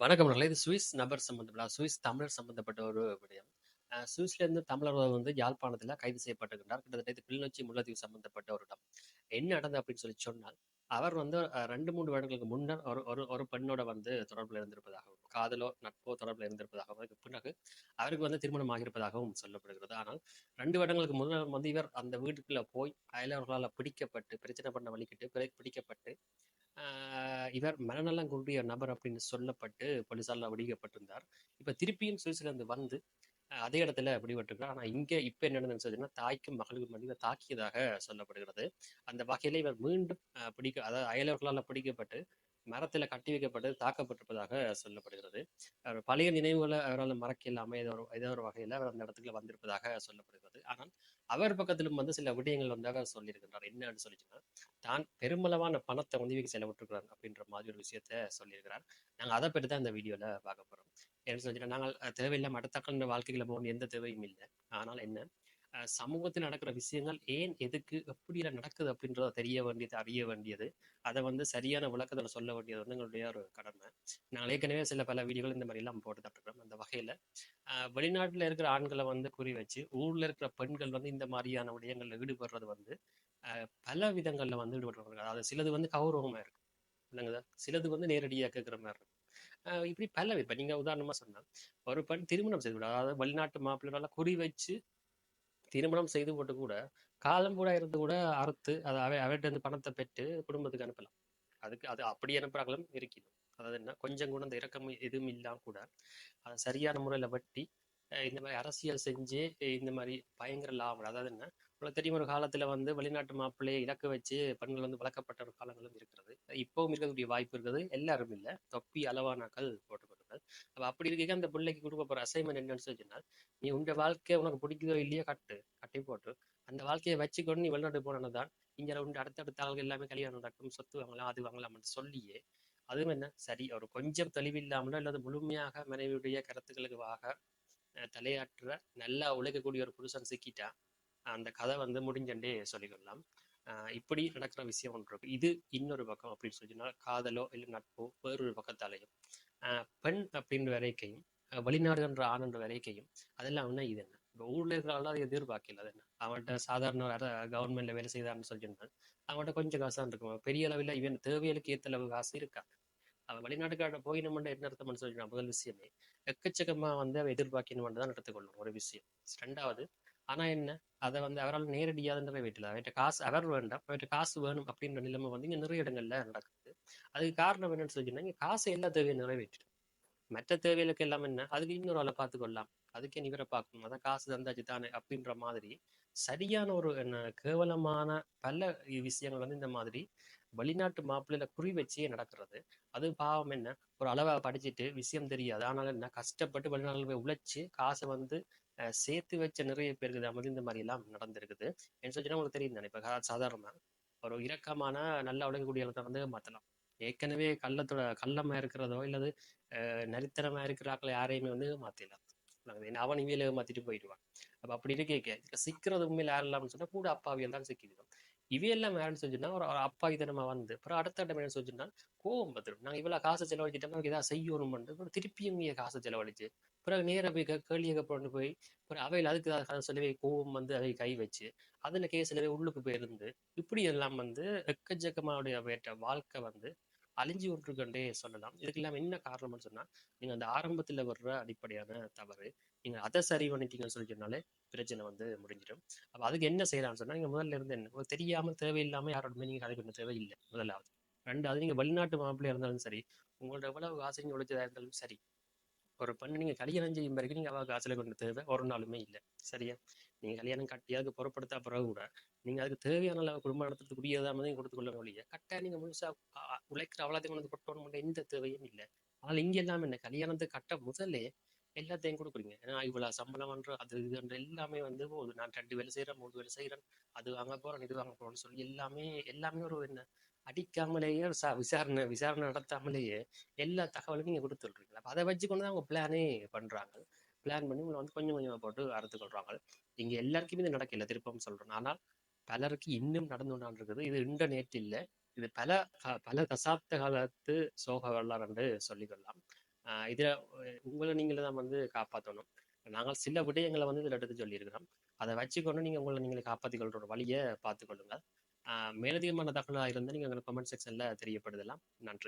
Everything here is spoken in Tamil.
வணக்கம் நண்பர்களே. இது சுவிஸ் நபர் சம்பந்தப்பட்ட சுவிஸ் தமிழர் சம்பந்தப்பட்ட ஒரு விடயம். சுவிஸ்லேருந்து தமிழர் வந்து யாழ்ப்பாணத்தில் கைது செய்யப்பட்டிருக்கின்றார். கிட்டத்தட்ட இது கிளிநொச்சி, முல்லத்தீவு சம்பந்தப்பட்ட ஒரு இடம். என்ன நடந்தது அப்படின்னு சொல்லி சொன்னால், அவர் வந்து ரெண்டு மூணு வருடங்களுக்கு முன்னர் ஒரு ஒரு ஒரு பெண்ணோட வந்து தொடர்பில் இருந்திருப்பதாகவும், காதலோ, நட்போ தொடர்பில் இருந்திருப்பதாகவும், அதுக்கு பிறகு அவருக்கு வந்து திருமணம் ஆகியிருப்பதாகவும் சொல்லப்படுகிறது. ஆனால் ரெண்டு வருடங்களுக்கு முன்னர் வந்து இவர் அந்த வீட்டுக்குள்ள போய் அயலவர்களால் பிடிக்கப்பட்டு, பிரச்சனை பண்ண வழிக்கிட்டு பிடிக்கப்பட்டு, இவர் மனநலம் கொண்டிய நபர் அப்படின்னு சொல்லப்பட்டு போலீஸாரால விடுவிக்கப்பட்டிருந்தார். இப்போ திருப்பியும் சுவிஸ்லேருந்து வந்து அதே இடத்துல பிடிபட்டிருக்கிறார். ஆனால் இங்கே இப்போ என்ன நடந்ததுன்னு சொன்னீங்கன்னா, தாய்க்கும் மகளுக்கும் மனித தாக்கியதாக சொல்லப்படுகிறது. அந்த வகையில் இவர் மீண்டும் பிடிக்க அதாவது அயலவர்களால் பிடிக்கப்பட்டு, மரத்தில் கட்டி வைக்கப்பட்டு தாக்கப்பட்டிருப்பதாக சொல்லப்படுகிறது. அவர் பழைய நினைவுகளை அவரால் மறக்க இல்லாமல் ஏதோ ஒரு ஏதோ ஒரு வகையில் அவர் அந்த இடத்துக்குள்ள வந்திருப்பதாக சொல்லப்படுகிறது. ஆனால் அவர் பக்கத்திலும் வந்து சில விடயங்கள் வந்து அவர் சொல்லியிருக்கின்றார். என்னன்னு சொல்லிச்சுன்னா, தான் பெருமளவான பணத்தை வந்து இதுக்கு செலவிட்டுருக்கிறார் அப்படின்ற மாதிரி ஒரு விஷயத்த சொல்லியிருக்கிறார். நாங்க அதை பற்றி தான் இந்த வீடியோல பார்க்க போகிறோம் என்ன சொல்லிட்டு நாங்கள் அ தேவையில்லாம அடுத்தவங்க வாழ்க்கைக்குள்ள எந்த தேவையும் இல்லை ஆனால் என்ன, சமூகத்தில் நடக்கிற விஷயங்கள் ஏன், எதுக்கு, எப்படிலாம் நடக்குது அப்படின்றத தெரிய வேண்டியது, அறிய வேண்டியது, அதை வந்து சரியான விளக்கத்தில் சொல்ல வேண்டியது வந்து எங்களுடைய ஒரு கடமை. நாங்கள் ஏற்கனவே சில பல வீடியோகள் இந்த மாதிரிலாம் போட்டு தட்டுக்கிறோம் அந்த வகையில வெளிநாட்டில் வெளிநாட்டுல இருக்கிற ஆண்களை வந்து குறி வச்சு, ஊர்ல இருக்கிற பெண்கள் வந்து இந்த மாதிரியான விடயங்கள்ல ஈடுபடுறது வந்து, பல விதங்களில் வந்து ஈடுபடுறாங்க. அதாவது சிலது வந்து கௌரவமா இருக்கும் இல்லைங்களா சிலது வந்து நேரடியாக கேட்குற மாதிரி இருக்கும். இப்படி பல இப்போ நீங்க உதாரணமா சொன்னால் ஒரு பெண் திருமணம் செய்து விட அதாவது வெளிநாட்டு மாப்பிள்ளைகள குறி வச்சு திருமணம் செய்து போட்டு கூட, காலம் கூட இருந்து கூட அறுத்து, அதை அவை அவர்கிட்ட இருந்து பணத்தை பெற்று குடும்பத்துக்கு அனுப்பலாம். அதுக்கு அது அப்படி அனுப்புறாங்களும் இருக்கணும் அதாவது என்ன, கொஞ்சம் கூட அந்த இறக்கம் எதுவும் இல்லாம கூட, அதை சரியான முறையில வெட்டி, இந்த மாதிரி அரசியல் செஞ்சு, இந்த மாதிரி பயங்கர லாபம். அதாவது என்ன, உங்களுக்கு தெரியும் ஒரு காலத்துல வந்து வெளிநாட்டு மாப்பிள்ளையை இலக்கு வச்சு பெண்கள் வந்து வளர்க்கப்பட்ட ஒரு காலங்களும் இருக்கிறது. இப்போவும் இருக்கக்கூடிய வாய்ப்பு இருக்குது. எல்லாரும் இல்ல. தொப்பி அளவானாக்கள் போட்டுக்கொள்ளுங்கள். அப்ப அப்படி இருக்க அந்த பிள்ளைக்கு கொடுக்க போகிற அசைன்மெண்ட் என்னன்னு சொன்னால் நீ உங்கள் வாழ்க்கை உனக்கு பிடிக்குதோ இல்லையோ கட்டு. கட்டி போட்டு, அந்த வாழ்க்கையை வச்சுக்கொண்டு நீ வெளிநாட்டு போனா தான், உண்டு அடுத்தடுத்த ஆள்கள் எல்லாமே கல்யாணம் நடக்கும், சொத்து வாங்கலாம், அது வாங்கலாம்னு சொல்லியே, அதுவும் என்ன, சரி ஒரு கொஞ்சம் தெளிவில்லாமலோ அல்லது முழுமையாக மனைவியுடைய கருத்துக்களுக்காக அ தலையாற்ற நல்லா உழைக்கக்கூடிய ஒரு புருஷன் சிக்கிட்டா, அந்த கதை வந்து முடிஞ்சண்டே சொல்லிக்கொள்ளலாம். இப்படி நடக்கிற விஷயம் ஒன்று இருக்கு. இது இன்னொரு பக்கம் அப்படின்னு சொன்னா, காதலோ இல்ல நட்போ வேறொரு பக்கத்தாலயும். பெண் அப்படின்ற வரைக்கையும், வெளிநாடுன்ற ஆணுன்ற வரைக்கையும், அதெல்லாம் என்ன இது என்ன? இப்போ ஊர்ல இருக்கிற அதை எதிர்பார்க்கல அது என்ன? அவன்கிட்ட சாதாரண கவர்மெண்ட்ல வேலை செய்தான்னு சொல்லியிருந்தான் அவன்கிட்ட கொஞ்சம் காசு தான் இருக்கும். பெரிய அளவில் இவன் தேவைகளுக்கு ஏத்த அளவு காசு இருக்காது. அவன் வெளிநாட்டுக்கார போய் நம்ம என்ன அர்த்தம்னு சொல்லினா முதல் விஷயமே, எக்கச்சக்கமா வந்து அவன் எதிர்பார்க்கணும்னு தான் எடுத்துக்கொள்ளணும் ஒரு விஷயம். ரெண்டாவது ஆனா என்ன, அதை வந்து அவரால் நேரடியாக அத நிறைவேற்றல. காசு அவர் வேண்டாம், அவர்கிட்ட காசு வேணும் அப்படின்ற நிலைமை வந்து இங்கே நிறைய இடங்கள்ல நடக்குது. அதுக்கு காரணம் என்னன்னு சொல்லிச்சுன்னா, இங்க காசு எல்லா தேவையும் நிறைவேற்றிடும். மற்ற தேவைகளுக்கு எல்லாம் என்ன, அதுக்கு இன்னொரு ஆளை பார்த்துக்கொள்ளலாம். கொள்ளலாம் அதுக்கே இவர பார்க்கணும்? அதான் காசு தந்தாச்சு தானே அப்படின்ற மாதிரி, சரியான ஒரு என்ன கேவலமான பல விஷயங்கள் வந்து இந்த மாதிரி வெளிநாட்டு மாப்பிள்ளையில குறி வச்சே நடக்கிறது. அது பாவம் என்ன, ஒரு அளவை படிச்சுட்டு விஷயம் தெரியாது. ஆனாலும் என்ன கஷ்டப்பட்டு வெளிநாட்டில் போய் உழைச்சு, காசை வந்து சேர்த்து வச்ச நிறைய பேருக்கு தான் இந்த மாதிரி எல்லாம் நடந்திருக்குது. என்ன சொல்லிச்சுன்னா உங்களுக்கு தெரியும் தானே, இப்ப சாதாரணமா ஒரு இரக்கமான, நல்ல உழைக்கக்கூடிய இடத்த வந்து மாத்தலாம். ஏற்கனவே கள்ளத்தோட கள்ளமா இருக்கிறதோ, இல்லது அ நரித்தனமா இருக்கிற யாரையுமே வந்து மாத்திடலாம். அவன் இவையில மாத்திட்டு போயிடுவான். அப்ப அப்படி இருக்கே இதுல சிக்கிறது உண்மையில யாரெல்லாம்னு சொன்னா, கூட அப்பாவிகள் தான் சிக்கிக்கிறோம். இவையெல்லாம் யாருன்னு சொல்லிச்சுன்னா, ஒரு ஒரு நம்ம வந்து, அப்புறம் அடுத்த இடம் என்னன்னு சொல்லிச்சுன்னா, கோவம் வந்துரும். நாங்கள் இவ்வளவு காசை செலவழிச்சிட்டோம், நமக்கு ஏதாவது செய்யணும்ன்ட்டு, அப்புறம் திருப்பியும் இங்க காசை செலவழிச்சு, பிறகு நேராக போய் கே கேள்வி போய், அப்புறம் அவையில அதுக்கு தான் சொல்லவே கோவம் வந்து அதை கை வச்சு, அதுல கேஸ்லவே உள்ளுக்கு போயிருந்து, இப்படி எல்லாம் வந்து எக்கச்சக்கமாவுடைய வாழ்க்கை வந்து அழிஞ்சு விட்டுருக்கண்டே சொல்லலாம். இதுக்கெல்லாம் என்ன காரணம்னு சொன்னா, நீங்க அந்த ஆரம்பத்துல வர்ற அடிப்படையான தவறு. நீங்க அதை சரி பண்ணிட்டீங்கன்னு சொல்லி சொன்னாலே, பிரச்சனை வந்து முடிஞ்சிடும். அப்ப அதுக்கு என்ன செய்யலாம்னு சொன்னா, நீங்க முதல்ல இருந்து என்ன, தெரியாமல் தெரியாம தேவையில்லாம யாரோடுமே நீங்க கதை பண்ண தேவையில்லை முதலாவது. 2வது நீங்க வெளிநாட்டு மாப்பிள்ளையா இருந்தாலும் சரி, உங்களோட எவ்வளவு ஆசைங்க உழைச்சதாக இருந்தாலும் சரி, ஒரு பெண்ண நீங்கள் கல்யாணம் செய்யும் வரைக்கும் நீங்க அவ காசுல கொண்டு தேவை ஒரு நாளுமே இல்ல. சரியா? நீங்க கல்யாணம் கட்டி அதுக்கு புறப்படுத்தா பிறகு கூட, நீங்க அதுக்கு தேவையான அளவு குடும்பம் நடத்துறதுக்குரியதா மாதிரி கொடுத்துக் கொள்ள ஒழிய, கட்டாயம் நீங்க முழுசா உழைக்கிற அவ்வளோத்தையும் கொண்டு கொட்டணும் எந்த தேவையும் இல்லை ஆனால் இங்க எல்லாம் என்ன, கல்யாணத்துக்கு கட்ட முதலே எல்லாத்தையும் குடுக்குறீங்க. ஏன்னா இவ்வளவு சம்பளம் அது இதுன்ற எல்லாமே வந்து ஒரு நான் ரெண்டு வேலை செய்கிறேன் மூணு வேலை செய்கிறேன் அது வாங்க போறேன், இது வாங்க போகிறேன்னு சொல்லி எல்லாமே எல்லாமே ஒரு என்ன, அடிக்காமலேயே ச விசாரணை விசாரணை நடத்தாமலேயே எல்லா தகவலும் நீங்க அப்போ அதை வச்சு கொண்டு தான் அவங்க பிளானே பண்றாங்க. பிளான் பண்ணி உங்களை வந்து கொஞ்சம் கொஞ்சமா போட்டு அறுத்து கொள்கிறாங்க இங்கே எல்லாருக்குமே இது நடக்கல, திருப்பம் சொல்றேன். ஆனால் பலருக்கு இன்னும் நடந்து கொண்டான் இருக்குது. இது இன்று நேற்று இல்ல. இது பல பல தசாப்த காலத்து சோக வரலாறு என்று சொல்லிக்கொள்ளலாம். ஆஹ் இதுல உங்களை நீங்களே தான் வந்து காப்பாற்றணும் நாங்கள் சில விடயங்களை வந்து இதில் எடுத்து சொல்லியிருக்கிறோம். அதை வச்சுக்கொண்டு நீங்கள் உங்களை நீங்களே காப்பாற்றிக் கொள்கிற வழியை பார்த்துக்கொள்ளுங்கள். மேலதிகமான தகவலாக இருந்தால் நீங்கள் எங்களுக்கு கமெண்ட் செக்ஷனில் தெரியப்படுதலாம் நன்றி.